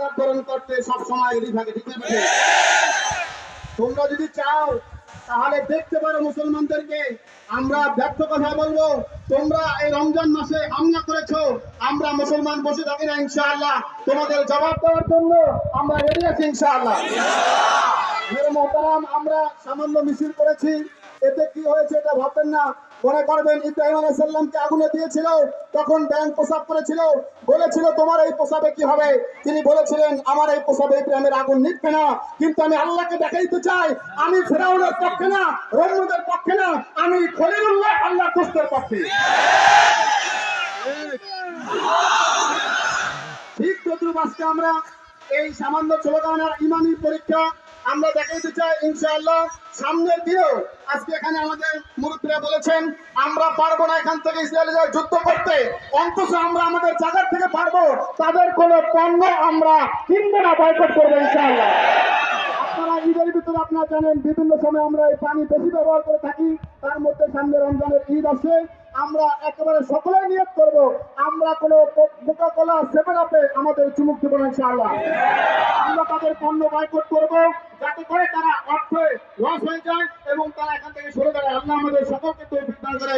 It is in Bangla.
আঘাত বরণ করতে সব সময় রেডি থাকে ঠিক আছে তোমরা যদি চাও, তাহলে দেখতে পারো মুসলমানদেরকে। আমরা ব্যর্থ কথা বলব। তোমরা এই রমজান মাসে হামলা করেছ। আমরা মুসলমান বসে থাকি না, ইনশাআল্লাহ। তোমাদের জবাব দেওয়ার জন্য আমরা রেডি আছি, ইনশাআল্লাহ। আমরা সামান্য মিছিল করেছি। এতে কি হয়েছে এটা ভাববেন না। মনে করবেন ইব্রাহিম আলাইসাল্লামকে আগুনে দিয়েছিল, তখন ব্যাংক প্রসাব করেছিল, বলেছিল, তোমার এই প্রসাবে কি হবে? তিনি বলেছিলেন, আমার এই প্রসাবে ইব্রাহিমের আগুন নিচ্ছে না, কিন্তু আমি আল্লাহকে দেখাইতে চাই, আমি ফেরাউনের পক্ষে না রহমদের পক্ষে না, আমি খলিলুল্লাহ আল্লাহ কুস্তের পক্ষে। ঠিক আজকে আমরা এই সামান্য ছোটখানার ইমানি পরীক্ষা আমরা দেখাইতে চাই, ইনশাআল্লাহ, সামনের দিনেও আজকে এখানে আমাদের মুরব্বীরা বলেছেন, আমরা পারব না এখান থেকে ইসরায়েলের যুদ্ধ করতে। অন্তত আমরা আমাদের জায়গার থেকে পারব, তাদের কোনো পণ্য আমরা কিনবো না বয়কট করব, ইনশাআল্লাহ। আপনারা ঈদের ভিতরে আপনারা জানেন, বিভিন্ন সময় আমরা এই পানি বেশি ব্যবহার করে থাকি, তার মধ্যে সামনে রমজানের ঈদ আছে আমরা একেবারে সকলে নিয়োগ করব, আমরা কোনো কোকা কোলা সেভেন আপে আমাদের চুমুক দেবো না, ইনশাআল্লাহ। আমরা তাদের পণ্য বয়কট করব, যাতে করে তারা অর্থে লস হয়ে যায় এবং তারা এখান থেকে সরে দাঁড়ায়। আল্লাহ আমাদের সকলকে তৈরি দান করে।